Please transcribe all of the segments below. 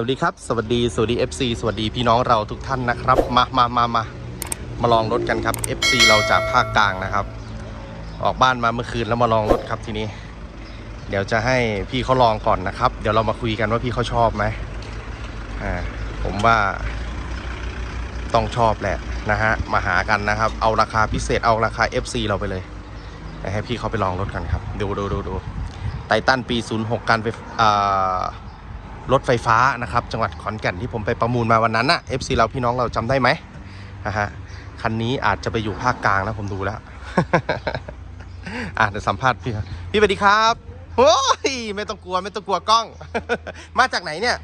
วัสดีครับ สวัสดีสวัสดี FC สวัสดีพี่น้องเราทุกท่านนะครับ มามามามามาลองรถกันครับ FC เราจากภาคกลางนะครับ ออกบ้านมาเมื่อคืนแล้วมาลองรถครับทีนี้ เดี๋ยวจะให้พี่เขาลองก่อนนะครับ เดี๋ยวเรามาคุยกันว่าพี่เขาชอบไหมอ่าผมว่าต้องชอบแหละนะฮะมาหากันนะครับ เอาราคาพิเศษเอาราคา FC เราไปเลยให้พี่เขาไปลองรถกันครับ ดูดูดูดูไททันปี 06 การไฟอ่า รถไฟฟ้านะครับ จังหวัดขอนแก่นที่ผมไปประมูลมาวันนั้นน่ะ FC เราพี่น้องเราจำได้ไหมนะฮะคันนี้อาจจะไปอยู่ภาคกลางนะผมดูแล้วอะเดี๋ยวสัมภาษณ์พี่ครับพี่สวัสดีครับโอ้ยไม่ต้องกลัวไม่ต้องกลัวกล้อง มาจากไหนเนี่ย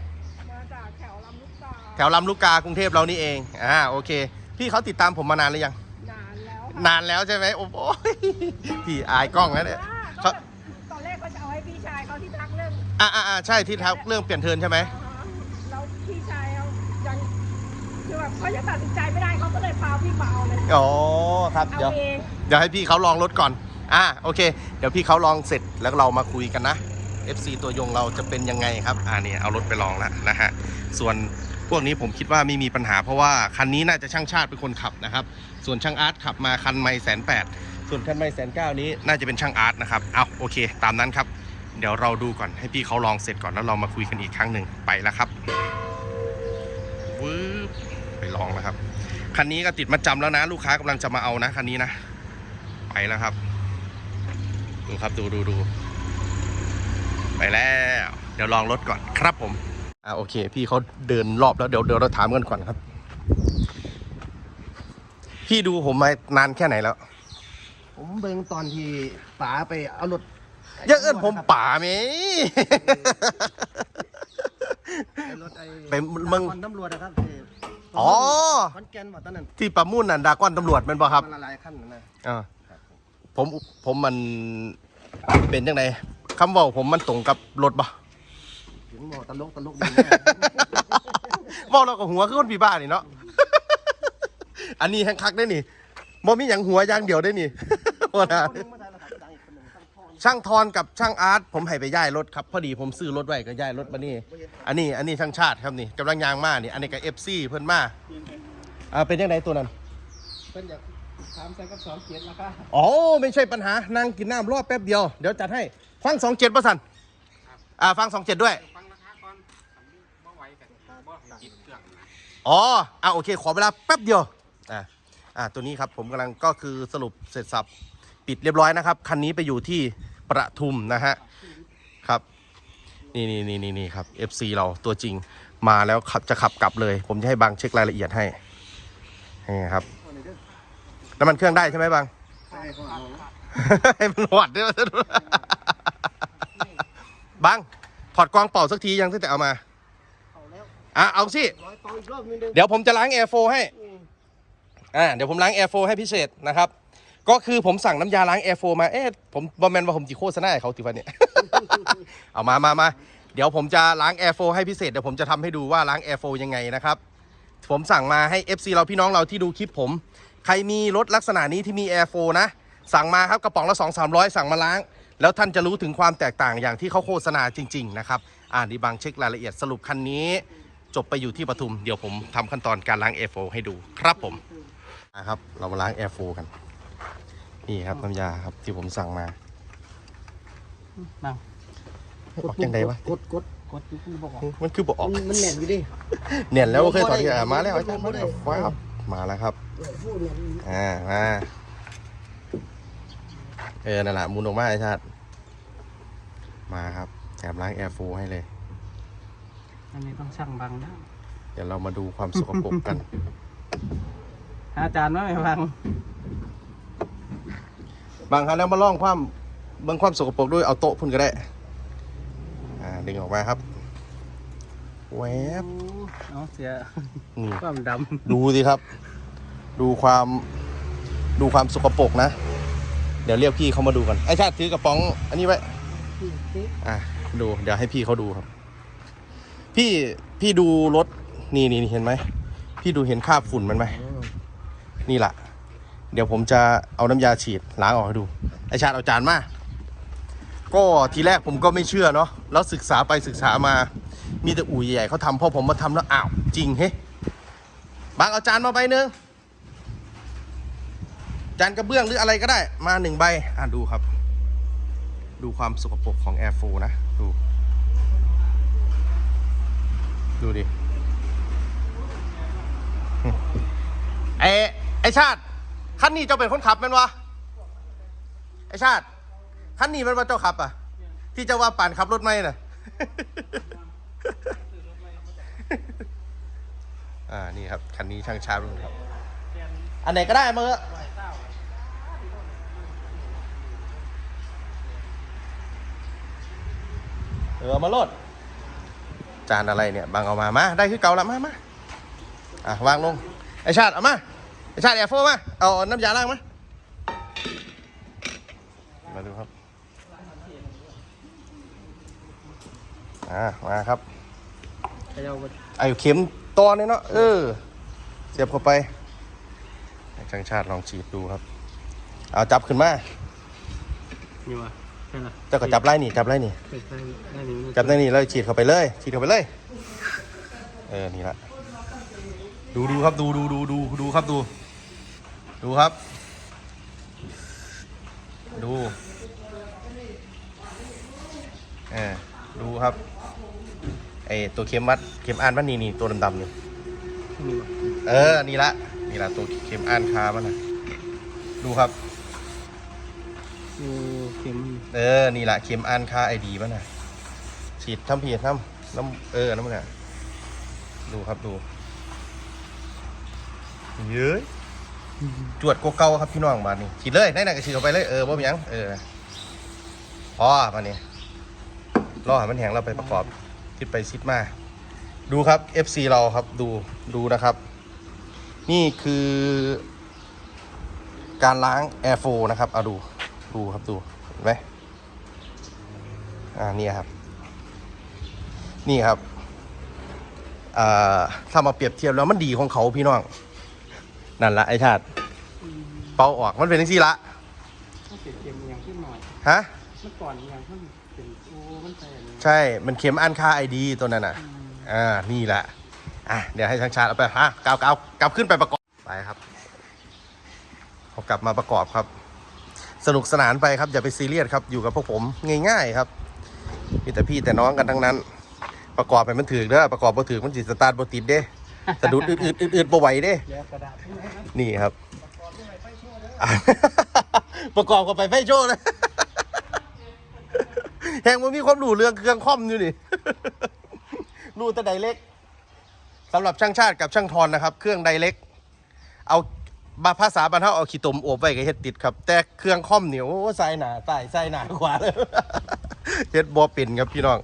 มาจากแถวลำลูกกาแถวลำลูกกากรุงเทพเรานี่เองอ่าโอเค พี่เขาติดตามผมมานานหรือยังนานแล้วนานแล้วใช่ไหมโอ้โหพี่อายกล้องแล้วเนี่ย องอ่าอ่าอ่าใช่ที่ทักเรื่องเปลี่ยนเทิร์นใช่ไหมแล้วพี่ชายเขายังคือแบบเขายังตัดสินใจไม่ได้เขาก็เลยพาพี่มาเอาเลยอ๋อครับเอาเดี๋ยวเองเดี๋ยวให้พี่เขาลองรถก่อน อ่าโอเค เดี๋ยวพี่เขาลองเสร็จแล้วเรามาคุยกันนะ FC ตัวยงเราจะเป็นยังไงครับ อ่าเนี่ยเอารถไปลองแล้วนะฮะ ส่วนพวกนี้ผมคิดว่าไม่มีปัญหาเพราะว่าคันนี้น่าจะช่างชาติเป็นคนขับนะครับ ส่วนช่างอาร์ตขับมาคันไม่แสนแปดส่วนคันไม่แสนเก้านี้น่าจะเป็นช่างอาร์ตนะครับ เอาโอเค ตามนั้นครับ เดี๋ยวเราดูก่อนให้พี่เขาลองเสร็จก่อนแล้วเรามาคุยกันอีกครั้งหนึ่งไปแล้วครับวืบไปลองแล้วครับคันนี้ก็ติดมาจำแล้วนะ ลูกค้ากำลังจะมาเอานะคันนี้นะ ไปแล้วครับ ดูครับดูดูดูไปแล้ว เดี๋ยวลองรถก่อนครับผมอ่าโอเค พี่เขาเดินรอบแล้วเดี๋ยวเดี๋ยวเราถามกันก่อนครับ พี่ดูผมมานานแค่ไหนแล้ว ผมเบิ่งตอนที่ป๋าไปเอารถ อยังเอิ้นผมป่าไหมไปรถไอ้ไปมึงนครตำรวจนะครับที่อ๋อ ขอนแก่นบ่ตอนนั้นที่ประมุ่นน่ะดากอนตำรวจเป็นป่ะครับมันละลายขั้นนะอ่าผมผมมันเป็นยังไงคำเว่าผมมันตรงกับรถปะถึงบอกตลกตลกดีเว่าเราก็หัวคือคนผีบ้านี่เนาะ อันนี้แห้งคักได้นี่บ่มีอย่างหัวอย่างเดียวได้นี่ว่านะคนหนึงมา ช่างทอนกับช่างอาร์ตผมให้ไปย้ายรถครับ พอดีผมซื้อรถไว้ก็ย้ายรถมานี่อันนี้อันนี้ช่างชาติครับนี่กำลังยางมานี่อันนี้ก็เอฟซีเพิ่นมาอ่าเป็นยังไงตัวนั้นเพิ่นอยากถามใส่กับสองเกียรติราคาอ๋อไม่ใช่ปัญหานั่งกินน้ำรอบแป๊บเดียวเดี๋ยวจัดให้ฟังสองเจ็ดป่ะสันอ่าฟังสองเจ็ดด้วยอ๋ออ่าโอเค ขอเวลาแป๊บเดียวอ่าอ่าตัวนี้ครับผมกำลังก็คือสรุปเสร็จสับ ปิดเรียบร้อยนะครับ คันนี้ไปอยู่ที่ประทุมนะฮะครับนี่นี่นี่นี่นี่ครับ FC เราตัวจริงมาแล้วขับจะขับกลับเลย ผมจะให้บางเช็ครายละเอียดให้นี่ครับน้ำมันเครื่องได้ใช่ไหมบางใช่ก่อนเอาให้มันหวัดได้วยบังถอดกวางเป่าสักทียังตั้งแต่เอามาเอาแล้วอะเอาสิเดี๋ยวผมจะล้างแอร์โฟให้อ่าเดี๋ยวผมล้างแอร์โฟให้พิเศษนะครับ ก็คือผมสั่งน้ำยาล้างแอร์โฟมาเอ๊ะผมบอมแมนว่าผมจีโฆษณาให้เขาติวันเนี่ย เอามามามาเดี๋ยวผมจะล้างแอร์โฟให้พิเศษเดี๋ยวผมจะทำให้ดูว่าล้างแอร์โฟยังไงนะครับ ผมสั่งมาให้ FC เราพี่น้องเราที่ดูคลิปผม ใครมีรถลักษณะนี้ที่มีแอร์โฟนะ สั่งมาครับกระป๋องละ 2 3 0 0 สั่งมาล้าง แล้วท่านจะรู้ถึงความแตกต่างอย่างที่เขาโฆษณาจริง ๆ นะครับ อ่านดีบางเช็ครายละเอียดสรุปคันนี้ จบไปอยู่ที่ปทุมเดี๋ยวผมทำขั้นตอนการล้างแอร์โฟให้ดูครับผมนะครับเรามาล้างแอร์โฟกัน นี่ครับน้ำยาครับที่ผมสั่งมานั่งออกยังไงวะกดกดกดอยู่คือบอกว่ามันคือบอกออกมันมันแน่นอยู่ดิเนี่ยแล้วเคยตอนที่อะมาแล้วอาจารย์บ่ได้ว้าวมาแล้วครับเออพูดเนี่ยอ่ามาเออนั่นแหละมูนออกมาไอ้ชาติมาครับแถมล้างแอร์โฟให้เลยอันนี้ต้องช่างบังนะเดี๋ยวเรามาดูความสกปรกกันอาจารย์ว่าไม่ฟัง บางครั้งแล้วมาล่องความเบิ่งความสกปรกด้วยเอาโต๊ะพุ่นก็ได้ อ่าดึงออกมาครับแวบเอาเสียนี่ความดดูสิครับ ดูความดูความสกปรกนะ เดี๋ยวเรียกพี่เขามาดูกันไอ้ชาติถือกระป๋อง อันนี้ไว้อะดูเดี๋ยวให้พี่เขาดูครับ พี่พี่ดูรถนี่นี่เห็นไหมพี่ดูเห็นคราบฝุ่นมันไหมนี่แหละ เดี๋ยวผมจะเอาน้ำยาฉีดล้างออกให้ดู ไอชาติเอาจานมา ก็ทีแรกผมก็ไม่เชื่อเนาะ แล้วศึกษาไปศึกษามา มีแต่อู่ใหญ่ๆเขาทำพอผมมาทำแล้วอ้าว จริงเฮ้บางเอาจานมาใบหนึ่งจานกระเบื้องหรืออะไรก็ได้ มาหนึ่งใบ อะดูครับ ดูความสกปรกของ Air 4นะ ดู ดูดิ ไอไอชาติ คันนี้เจ้าเป็นคนขับแมันวะไอชาติคันนี้แมันว่าเจ้าขับอะ ที่เจ้าว่าป่านขับรถไม่น่ะ อ่านี่ครับคันนี้ช่างชารุ่นครับ อันไหนก็ได้มาเถอะเออเอามาโลด จานอะไรเนี่ยบางเอามามาได้คือเก่าละมามาอะวางลงไอชาติเอามา ไอชาติแอร์โฟมาเอาน้ำยาล้างมามาดูครับ อ่า มาครับไปเอาไปไอ้เข็มตอนนี้เนาะ เออ เสียบเข้าไปให้ช่างชาติลองฉีดดูครับ เอาจับขึ้นมา นี่วะใช่ละเจ้าก็จับไล่นี่ จับไล่นี่ไปใช่ได้นี่จับได้นี่เลยฉีดเข้าไปเลย ฉีดเข้าไปเลย เออ นี่ละ ดูดูครับ ดูดูดูดูดูครับดู ดูครับ ดูเออดูครับไอตัวเข็มวัดเข็มอ่านมันนี่นี่ตัวดำๆนี่นี่วะเออ นี่ละ นี่ละตัวเข็มอ่านคามันนะดูครับโอ้เข็มเออ นี่ละเข็มอ่านค่าไอดีมันนะฉีดทำผิดทำน้ำเออน้ำมันน่ะดูครับดูเย้ย จวดกว่าเก่าครับพี่น้องมานี่ฉีดเลยได้หนก็ฉีดเข้าไปเลยเออบ่มีหยังเออพอมานี่รอให้มันแห้งเราไปประกอบคิดไปซิดมา ดูครับ FC เราครับดูดูนะครับ นี่คือ การล้าง Air 4นะครับเอาดูดูครับดูเห็นไหมอ่านี่ครับ นี่ครับอ่าถ้ามาเปรียบเทียบแล้วมันดีของเขาพี่น้อง นั่นละไอชาติ เป่าออกมันเป็นทั้งสี่ละต้องเปลี่ยนเข็มอย่างขึ้นหน่อยฮะเมื่อก่อนอย่างขึ้นเป็นโอ้มันใส่อันนี้ใช่ มันเข็มอันค่าไอดีตัวนั้นน่ะ อ่า นี่แหละ อะ เดี๋ยวให้ช่างชาติเอาไปฮะกาวกาวกลับขึ้นไปประกอบ ไปครับเอากลับมาประกอบครับ สนุกสนานไปครับ อย่าไปซีเรียสครับ อยู่กับพวกผมง่ายๆครับ มีแต่พี่แต่น้องกันทั้งนั้น ประกอบไปมันถือเด้อประกอบบ่ถือมันจิสตาร์ทบ่ติดเด้ สะดุดอืดๆอืดๆบ่ไหวเด้เดี๋ยวกระดาษนี่ครับ ประกอบกับไปไฟโชว์เลยแหงมันมีความรู้เรื่องเครื่องคอมอยู่นี่รู้แต่ไดเล็กสำหรับช่างชาติกับช่างทอนนะครับ เครื่องไดเล็ก เอาบาภาษาบรรเทาเอาขี้ตมโอบไว้กับเฮ็ดติดครับ แต่เครื่องคอมเหนียวใส่หนาใต้ใส่หนาขวาเลยเฮ็ดบอเป็นครับพี่น้อง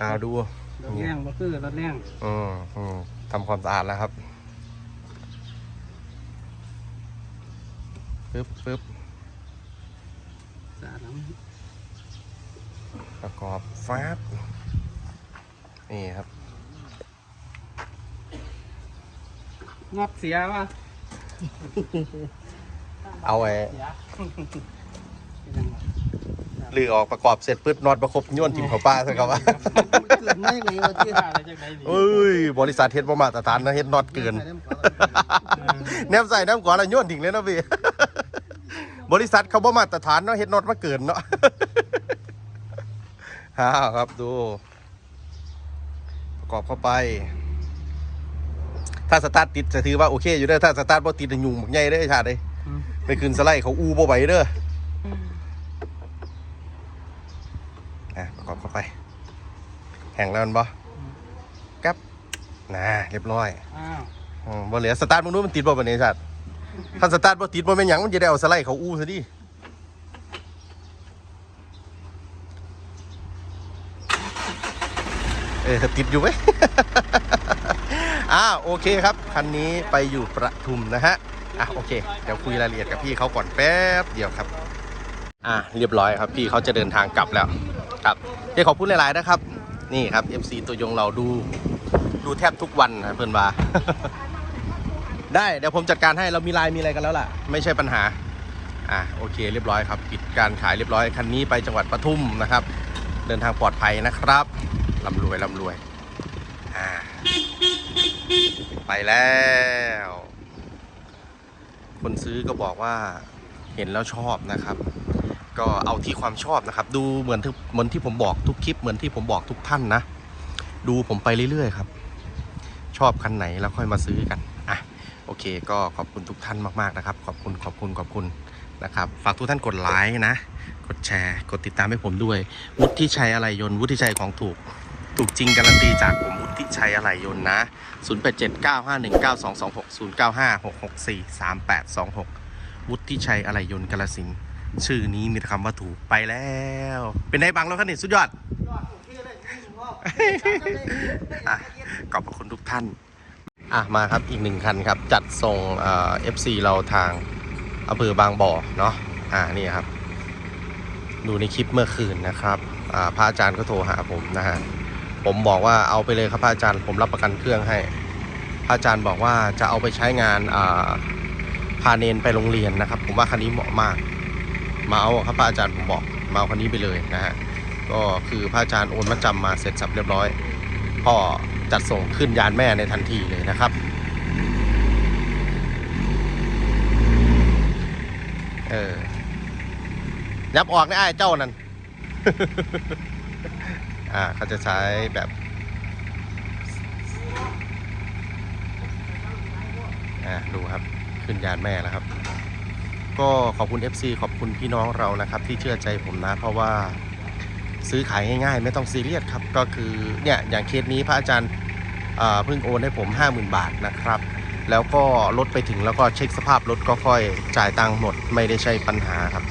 อ่าดูรถแรงบ่คือรถแรงอืมอืม ทำความสะอาดแล้วครับปึ๊บปึ๊บสาดน้ประกอบฟาบนี่ครับำงับเสียวะเอาไอ้เสียเป็นยังไงลือออกประกอบเสร็จปึ๊บนอนประคบโย้อนทิมเขาป้าซะครับว่า เกิดไม่ไงวะที่ที่อะไรจากไหนดีเอ้ยบริษัทเฮ็ดประมาตรฐานนะเฮ็ดนอตเกิน แนมใส่น้ำก่อนแล้วโย้อนทิ้งเลยเนาะพี่ บริษัทเขาบ่มาตรฐานเนาะเฮ็ดนอตมาเกินเนาะ ฮ่าครับดู ประกอบเข้าไป ถ้าสตาร์ทติดจะถือว่าโอเคอยู่เด้อถ้าสตาร์ทบ่ติดจะยุ่งบักใหญ่เด้อไอ้ชาติเด้ยอืมไปคืนสไลด์เขาอูบ่ไหวเด้ออะประกอบเข้าไปแห้งแล้วมันบ่กับน่าเรียบร้อยอ้าวอืมบ่เหลือสตาร์ทมึงรู้มันติดบ่บัดนี้สัตว์ถ้าสตาร์ทบ่ติดบ่แม่นหยังมันจะได้เอาสไลด์เขาอู้ซะดิเออติดอยู่ไหม อ่าโอเคครับ คันนี้ไปอยู่ประทุมนะฮะ อะโอเค เดี๋ยวคุยรายละเอียดกับพี่เขาก่อนแป๊บเดียวครับ อะเรียบร้อยครับพี่เขาจะเดินทางกลับแล้ว ครับเดี๋ยวขอบคุณหลาย ๆ นะครับ นี่ครับ MC ตัวยงเราดู ดูแทบทุกวันนะเพื่อนบาได้เดี๋ยวผมจัดการให้เรามีไลน์มีอะไรกันแล้วล่ะ ไม่ใช่ปัญหา อะโอเค เรียบร้อยครับปิดการขายเรียบร้อยคันนี้ไปจังหวัดปทุมนะครับ เดินทางปลอดภัยนะครับร่ำรวยร่ำรวยอ่าไปแล้ว คนซื้อก็บอกว่าเห็นแล้วชอบนะครับ ก็เอาที่ความชอบนะครับ ดูเหมือนที่เหมือนที่ผมบอกทุกคลิปเหมือนที่ผมบอกทุกท่านนะ ดูผมไปเรื่อยๆครับ ชอบคันไหนแล้วค่อยมาซื้อกันอะโอเค ก็ขอบคุณทุกท่านมากๆนะครับ ขอบคุณขอบคุณขอบคุณนะครับ ฝากทุกท่านกดไลค์นะ กดแชร์ กดติดตามให้ผมด้วย วุฒิชัยอะไรยนต์วุฒิชัยของถูก ถูกจริงการันตีจากผมวุฒิชัยอะไรยนต์นะ 0879519226 0861943826 วุฒิชัยอะไรยนต์กาลสินธุ์ ชื่อนี้มีแต่คำว่าถูกไปแล้ว เป็นไงบังแล้วคันนี้สุดยอดอะขอบพระคุณทุกท่าน อะมาครับอีกหนึ่งคันครับ จัดส่งเอ่อฟซีเราทางอำเภอบางบ่อเนาะอ่านี่ครับ ดูในคลิปเมื่อคืนนะครับอ่าพระอาจารย์ก็โทรหาผมนะฮะผมบอกว่าเอาไปเลยครับพระอาจารย์ผมรับประกันเครื่องให้ พระอาจารย์บอกว่าจะเอาไปใช้งานอ่าพาเนนไปโรงเรียนนะครับ ผมว่าคันนี้เหมาะมาก มาเอาครับพระอาจารย์ผมบอกมาเอาคันนี้ไปเลยนะฮะก็คือพระอาจารย์โอนมาจำมาเสร็จสับเรียบร้อยพ่อจัดส่งขึ้นยานแม่ในทันทีเลยนะครับเออยับออกได้ไอ้เจ้านั่นอ่าเขาจะใช้แบบอ่าดูครับ ขึ้นยานแม่แล้วครับ ก็ขอบคุณ FC ขอบคุณพี่น้องเรานะครับ ที่เชื่อใจผมนะ เพราะว่าซื้อขายง่ายๆ ไม่ต้องซีเรียสครับ ก็คือเนี่ยอย่างเคสนี้พระอาจารย์เพิ่งโอนให้ผม 50,000 บาทนะครับ แล้วก็รถไปถึงแล้วก็เช็คสภาพรถก็ค่อยจ่ายตังค์หมดไม่ได้ใช่ปัญหาครับ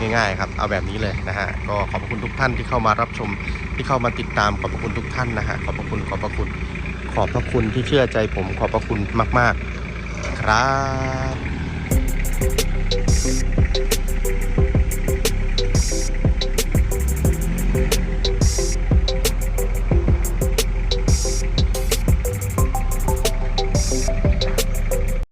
ง่ายๆครับ เอาแบบนี้เลยนะฮะก็ขอบคุณทุกท่านที่เข้ามารับชมที่เข้ามาติดตามขอบคุณทุกท่านนะฮะขอบคุณขอบคุณขอบพระคุณที่เชื่อใจผมขอบพระคุณมาก ๆ ครับ Thank you.